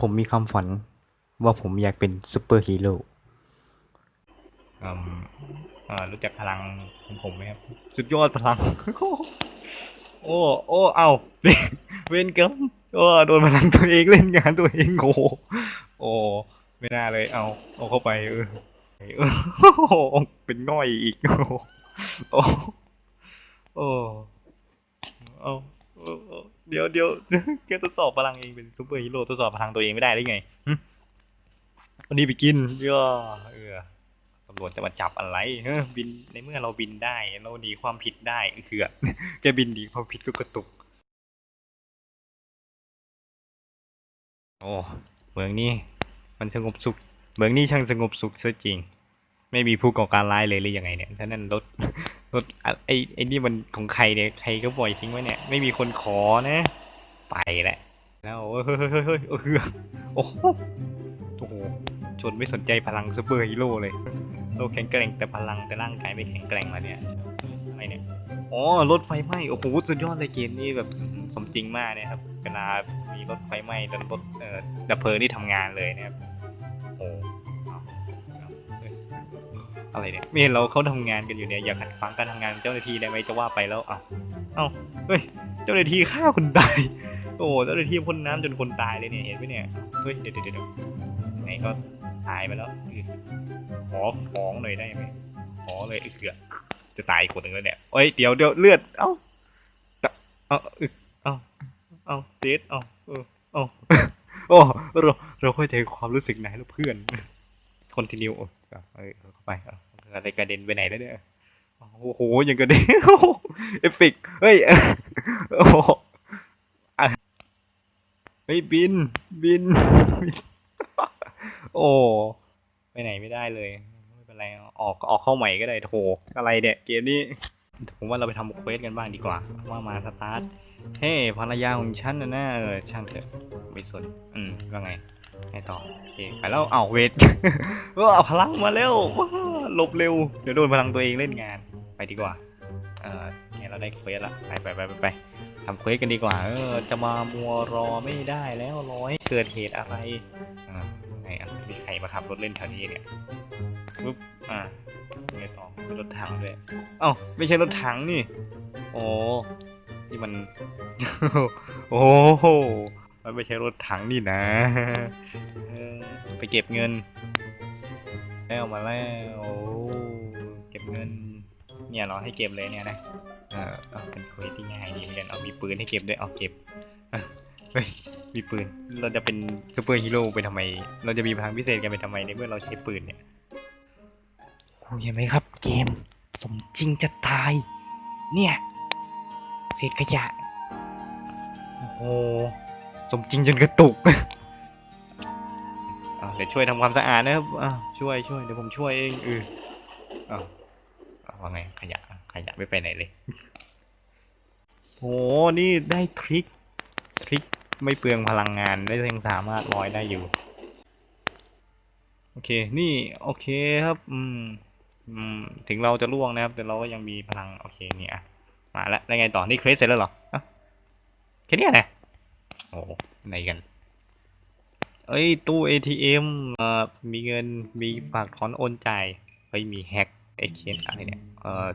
ผมมีความฝันว่าผมอยากเป็นซูเปอร์ฮีโร่อืมอ่ารู้จักพลังของผมไหมครับ สุดยอดพลัง โอ้ โอ้ เอาเวนกรรมโอ้โดนพลังตัวเองเล่นงานตัวเองโอ้โอ้ไม่น่าเลย เอา เอาเข้าไป เออเออเป็นง่อยอีก โอ้โหโอ้ โอ้ เดี๋ยวเดี๋ยวแกทดสอบพลังเองเป็นซูเปอร์ฮีโร่ทดสอบพลังตัวเองไม่ได้ได้ไงวันนี้ไปกินย่อเออตำรวจจะมาจับอะไรเออบินในเมื่อเราบินได้ เราหนีความผิดได้คือแกบินหนีความผิดก็กระตุก โอ้เมืองนี้มันสงบสุข เมืองนี้ช่างสงบสุขซะจริง ไม่มีผู้ก่อการร้ายเลยหรือยังไงเนี่ยถ้านั่นรถรถอะไอไอนี่มันของใครเนี่ยใครก็ปล่อยทิ้งไว้เนี่ย ไม่มีคนขอนะ ไปแหละแล้วเฮ้ยเฮ้ยเฮ้ยเฮ้ยเออโอ้โหโอ้โหชนไม่สนใจพลังซูเปอร์ฮีโร่เลยเราแข็งแกร่งแต่พลังแต่ร่างกายไม่แข็งแกร่งแล้วเนี่ยอะไรเนี่ยอ๋อรถไฟไหม้โอ้โหสุดยอดเลยเกมนี้แบบสมจริงมากเนะครับเวลามีรถไฟไหม้จนรถเอ่อดับเพลิงที่ทำงานเลยนะครับ อะไรเนี่ยไม่เห็นเราเขาทำงานกันอยู่เนี่ยอยากขัดขวางการทำงานของเจ้าหน้าที่ได้ไหมจะว่าไปแล้วเอาเอาเฮ้ยเจ้าหน้าที่ฆ่าคนตายโอ้เจ้าหน้าที่พ่นน้ำจนคนตายเลยเนี่ยเห็นไหมเนี่ยเฮ้ยเดี๋ยวเดี๋ยวเดี๋ยวไหนก็ตายไปแล้วอืมขอฟ้องหน่อยได้ไหมขอเลยอ้เกือจะตายอีกคนหนึ่งแล้วเนี่ยเอ้ยเดี๋ยวเดี๋ยวเลือดเอ้าเอ้าอึเอ้าเอ้าเดดเอ้าเออเอาโอ้เราเราเข้าใจความรู้สึกนายแล้วเพื่อน คอนติเนียเอ้ยเข้าไปอะไรกระเด็นไปไหนแล้วเนี่ยโอ้โหยังกระเด็นเอฟเฟกเฮ้ยโอ้โหเฮ้ยบินบิน โอ้ไปไหนไม่ได้เลยไม่เป็นไรออกออกเข้าใหม่ก็ได้โถอะไรเนี่ยเกมนี้ผมว่าเราไปทำเควสกันบ้างดีกว่าว่ามาสตาร์ทเฮ้ภรรยาของฉันนะนะเออช่างเถอะไม่สนอืมว่าไง ให้ต่อโอเคไปแล้วเอาเวทว่าเอาพลังมาแล้วว้าหลบเร็วเดี๋ยวโดนพลังตัวเองเล่นงานไปดีกว่าเออเนี่ยเราได้เควสละไปไปไปไปไปทำเควสกันดีกว่า เออจะมามัวรอไม่ได้แล้วรอให้เกิดเหตุอะไรอ่าไงอะมีใครมาขับรถเล่นแถวนี้เนี่ยปุ๊บอ่าไงต่อเป็นรถถังด้วยเอ้าไม่ใช่รถถังนี่โอ้นี่มัน โอ้โห มันไม่ใช่รถถังนี่นะ ไปเก็บเงิน แล้วมาแล้วโอ้เก็บเงิน เนี่ยเราให้เก็บเลยเนี่ยนะเออเป็นคุยที่ง่ายดีเหมือนกันเอามีปืนให้เก็บด้วยเอาเก็บเฮ้ยมีปืน เราจะเป็นซูเปอร์ฮีโร่ไปทำไม เราจะมีพลังพิเศษกันไปทำไมในเมื่อเราใช้ปืนเนี่ยคุณเห็นไหมครับ เกมสมจริงจะตาย เนี่ย เศษขยะ โอ้โห สมจริงจนกระตุกเดี๋ยวช่วยทำความสะอาดนะครับช่วยช่วยเดี๋ยวผมช่วยเองเอออะอะว่าไงขยะขยะไม่ไปไหนเลยโอ้นี่ได้ทริคทริคไม่เปลืองพลังงานได้ยังสามารถลอยได้อยู่ โอเค นี่โอเคครับ อืม อืม ถึงเราจะล่วงนะครับ แต่เราก็ยังมีพลัง โอเค เนี่ย มาแล้วแล้ไงต่อ นี่เคลสเสร็จแล้วเหรอแค่นี้ยนะ อ้ไหนกัน เอ้ย ตู้ ATM เอ่อมีเงินมีฝากถอนโอนจ่ายเฮ้ยมีแฮกไอเคนอะไรเนี่ยเอ่อ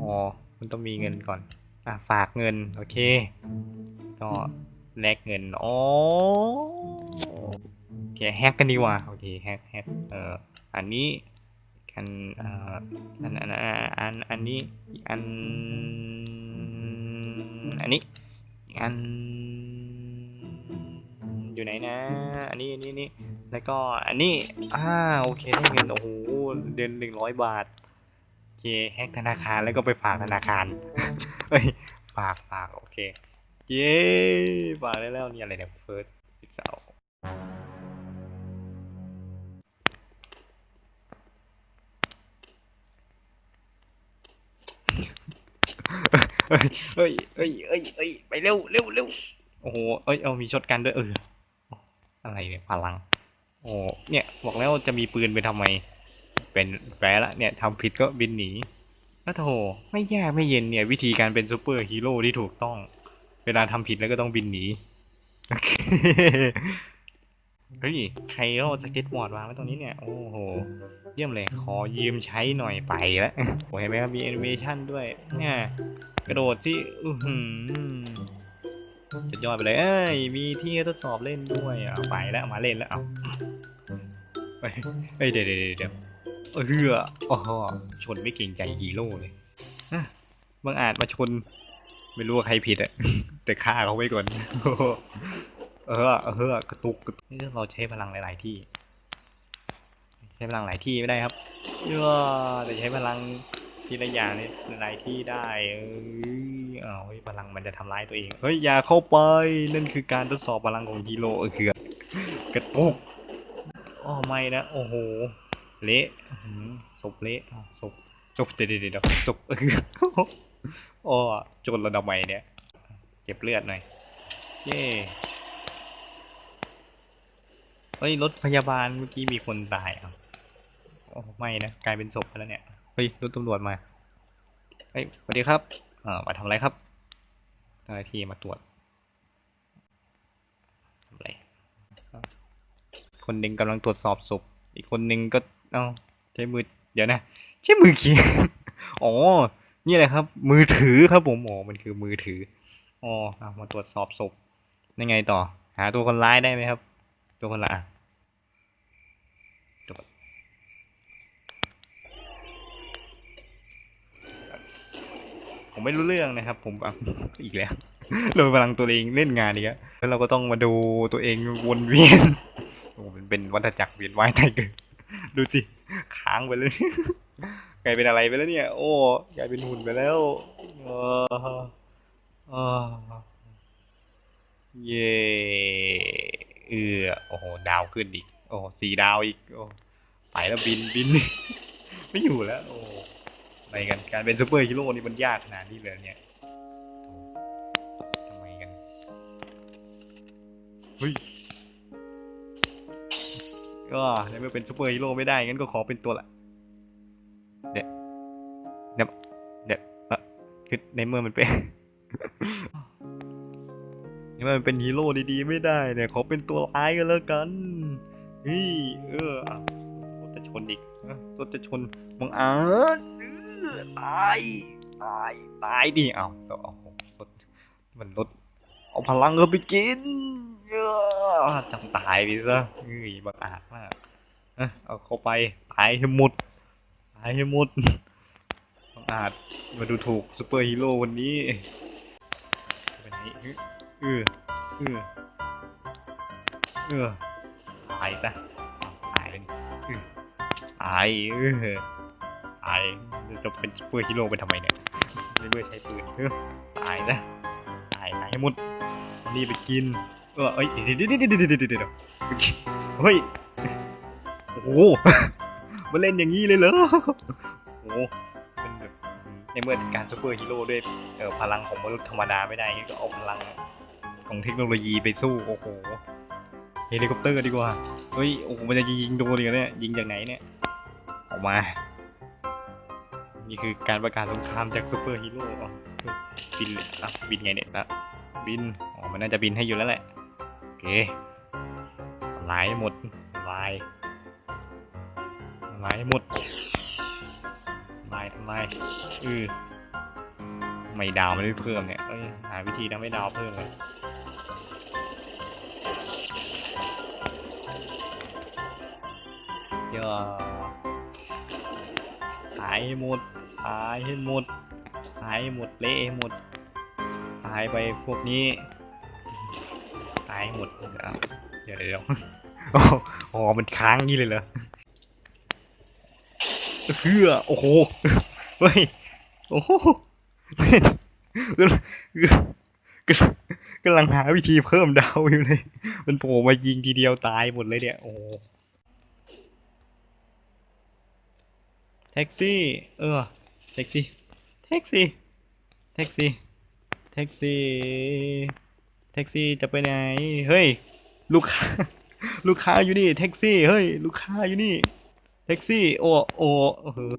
อ๋อมันต้องมีเงินก่อน อะฝากเงิน โอเค ก็แลกเงินอ๋อโอเคแฮกกันดีกว่าโอเคแฮกแฮกเอ่ออันนี้อันเอ่ออันอันอันอันอันนี้อันอันนี้อีกอัน อยู่ไหนนะ อันนี้อันนี้นี่แล้วก็อันนี้อ่าโอเคได้เงินโอ้โหเดือนหนึ่งร้อยบาทโอเคแฮกธนาคารแล้วก็ไปฝากธนาคารเฮ้ยฝากฝากโอเคเย้ฝากได้แล้วนี่อะไรเนี่ยเฟิร์สพิซซ่าเฮ้ยเฮ้ยเฮ้ยเฮ้ยเฮ้ยไปเร็วเร็วเร็วโอ้โหเอ้ยเอามีช็อตกันด้วยเออ อะไรเนี่ยพลัง โอ้เนี่ยบอกแล้วจะมีปืนไปทำไม เป็นแปละเนี่ยทำผิดก็บินหนีแล้วโถไม่ยากไม่เย็นเนี่ย วิธีการเป็นซูเปอร์ฮีโร่ที่ถูกต้อง เวลาทำผิดแล้วก็ต้องบินหนีเฮ้ยใครเอาสเก็ตบอร์ดวางไว้ตรงนี้เนี่ย โอ้โห เยี่ยมเลย ขอยืมใช้หน่อยไปแล้วโอ้เห็นไหมครับ มีแอนิเมชันด้วย เนี่ย กระโดดสิอือหือ จะยอดไปเลย เอ้ย มีที่ทดสอบเล่นด้วยอะไปแล้วมาเล่นแล้วเอาเฮ้ยเฮ้ยเดี๋ยวเดี๋ยวเดี๋ยวเออเฮือโอ้โหชนไม่เกรงใจฮีโร่เลยอะบางอาจมาชน ไม่รู้ว่าใครผิดอะแต่ฆ่าเขาไว้ก่อน เออ เออกระตุกกระตุกนี่เราใช้พลังหลาย ๆ ที่ ใช้พลังหลายที่ไม่ได้ครับเออแต่ใช้พลัง ทีละอย่างในหลายที่ได้เออเอาเฮ้ยพลังมันจะทำร้ายตัวเองเฮ้ยอย่าเข้าไปนั่นคือการทดสอบพลังของฮีโร่คือกระตุกอ้อไม่นะโอ้โหเละหือศพเละศพศพเดี๋ยวเดี๋ยวเดี๋ยวศพเอออ้อจนระดับใหม่เนี่ยเก็บเลือดหน่อยเย้เฮ้ยรถพยาบาลเมื่อกี้มีคนตายอะโอ้ไม่นะกลายเป็นศพไปแล้วเนี่ย ฮ้ยรถตำรวจมาเฮ้ยสวัสดีครับเอ่อมาทำอะไรครับเจ้าหน้าที่มาตรวจทำอะไรคนหนึ่งกำลังตรวจสอบศพอีกคนหนึ่งก็เอ้าใช้มือเดี๋ยวนะใช้มือเขียนอ๋อนี่แหละครับ มือถือครับผมอ๋อมันคือมือถืออ๋อมาตรวจสอบศพยังไงต่อ หาตัวคนร้ายได้ไหมครับ ตัวคนร้ายอะตัวคน ผมไม่รู้เรื่องนะครับ ผมอะอีกแล้วเรากำลังตัวเองเล่นงานอีกแล้แล้วเราก็ต้องมาดูตัวเองวนเวียนโอ้มันเป็นวัฏจักรเวียนว่ายตายเกิดดูสิค้างไปเลยกลายเป็นอะไรไปแล้วเนี่ย โอ้กลายเป็นหุ่นไปแล้วเอออ่าเย่เออโอ้โหดาวขึ้นอีก โอ้สี่ดาวอีกโอ้ไปแล้วบินบินไม่อยู่แล้ว โอ้ อะไรกันการเป็นซูเปอร์ฮีโร่นี่มันยากขนาดนี้เลยเนี่ยทำไมกันเฮ้ยก็ในเมื่อเป็นซูเปอร์ฮีโร่ไม่ได้งั้นก็ขอเป็นตัวละเดี๋ยเดี๋ยเดี๋ยวเอ่อคือในเมื่อมันเป็นในี่อมันเป็นฮีโร่ดีๆไม่ได้เนี่ยขอเป็นตัวร้ายกันแล้วกันเฮ้ยเออรถจะชนอีกรถจะชนบังอาจ ตาย ตาย ตายดิเอาเอามันรถเอาพลังเราไปกินเออจำตายไปซะเฮ้ยบังอาจมากเอาเข้าไป ตายให้หมด ตายให้หมดบังอาจมาดูถูกซูเปอร์ฮีโร่วันนี้ไปไหนเออเออเออตายซะตายเลยเออตายเออายจะเป็นซูเปอร์ฮีโร่ไปทำไมเนี่ยไม่เมื่อใช้ปืนเออตายซะตายตายให้หมดเอานี่ไปกินเออเอ้ยเดี๋ยวเดี๋ยวเดี๋ยวเดี๋ยวเดี๋ยวเดี๋ยวเดี๋ยวเฮ้ยโอ้โหมาเล่นอย่างนี้เลยเหรอโอ้โหเป็นแบบในเมื่อการซูเปอร์ฮีโร่ด้วยเออพลังของมนุษย์ธรรมดาไม่ได้งั้นก็เอาพลังของเทคโนโลยีไปสู้โอ้โหเฮลิคอปเตอร์ดีกว่า เฮ้ย โอ้โห มันจะยิงโดนเลยเนี่ย ยิงจากไหนเนี่ย ออกมา นี่คือการประกาศสงครามจากซูเปอร์ฮีโร่บินเลยอะบินไงเนี่ยอะบินอ๋อมันน่าจะบินให้อยู่แล้วแหละโอเคลายหมดลายลายหมดลายทำลายอือไม่ดาวไม่ได้เพิ่มเนี่ยเอ้ยหาวิธีทำให้ดาวเพิ่มเลยอย่าตายหมด ตายให้หมด ตายให้หมดเละหมด ตายไปพวกนี้ ตายให้หมดเดี๋ยวเดี๋ยวอ๋ออ๋อมันค้างงี้เลยเหรอเฮือโอ้โหเฮ้ยโอ้โหเฮ้ยกำลังกำลังหาวิธีเพิ่มดาวอยู่เลย มันโผล่มายิงทีเดียวตายหมดเลยเนี่ย โอ้โหแท็กซี่ เออ ท็กซี่ แท็กซี่ แท็กซี่ แท็กซี่ แท็กซี่จะไปไหน เฮ้ย ลูกค้า ลูกค้าอยู่นี่ แท็กซี่ เฮ้ย ลูกค้าอยู่นี่ แท็กซี่ โอ้โอ้เออ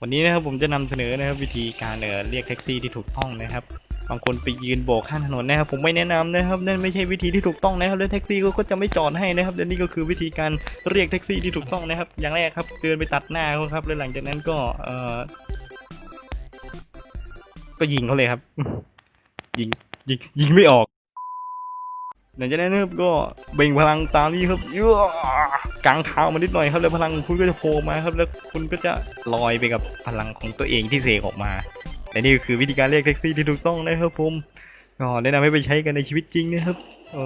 วันนี้นะครับผมจะนำเสนอนะครับวิธีการเออเรียกแท็กซี่ที่ถูกต้องนะครับ บางคนไปยืนโบกข้างถนนนะครับผมไม่แนะนำนะครับนั่นไม่ใช่วิธีที่ถูกต้องนะครับแล้วแท็กซี่ก็ก็จะไม่จอดให้นะครับและนี่ก็คือวิธีการเรียกแท็กซี่ที่ถูกต้องนะครับ อย่างแรกครับเดินไปตัดหน้าเขาครับแล้วหลังจากนั้นก็เออก็ยิงเขาเลยครับ ยิงยิงยิงไม่ออกหลังจากนั้นนะครับก็เบ่งพลังตามนี้ครับยั่วกลางเท้ามานิดหน่อยครับ แล้วพลังคุณก็จะโผล่มาครับ แล้วคุณก็จะลอยไปกับพลังของตัวเองที่เสกออกมา และนี่คือวิธีการเรียกแท็กซี่ที่ถูกต้องนะครับผมก็แนะนำให้ไปใช้กันในชีวิตจริงนะครับโอ้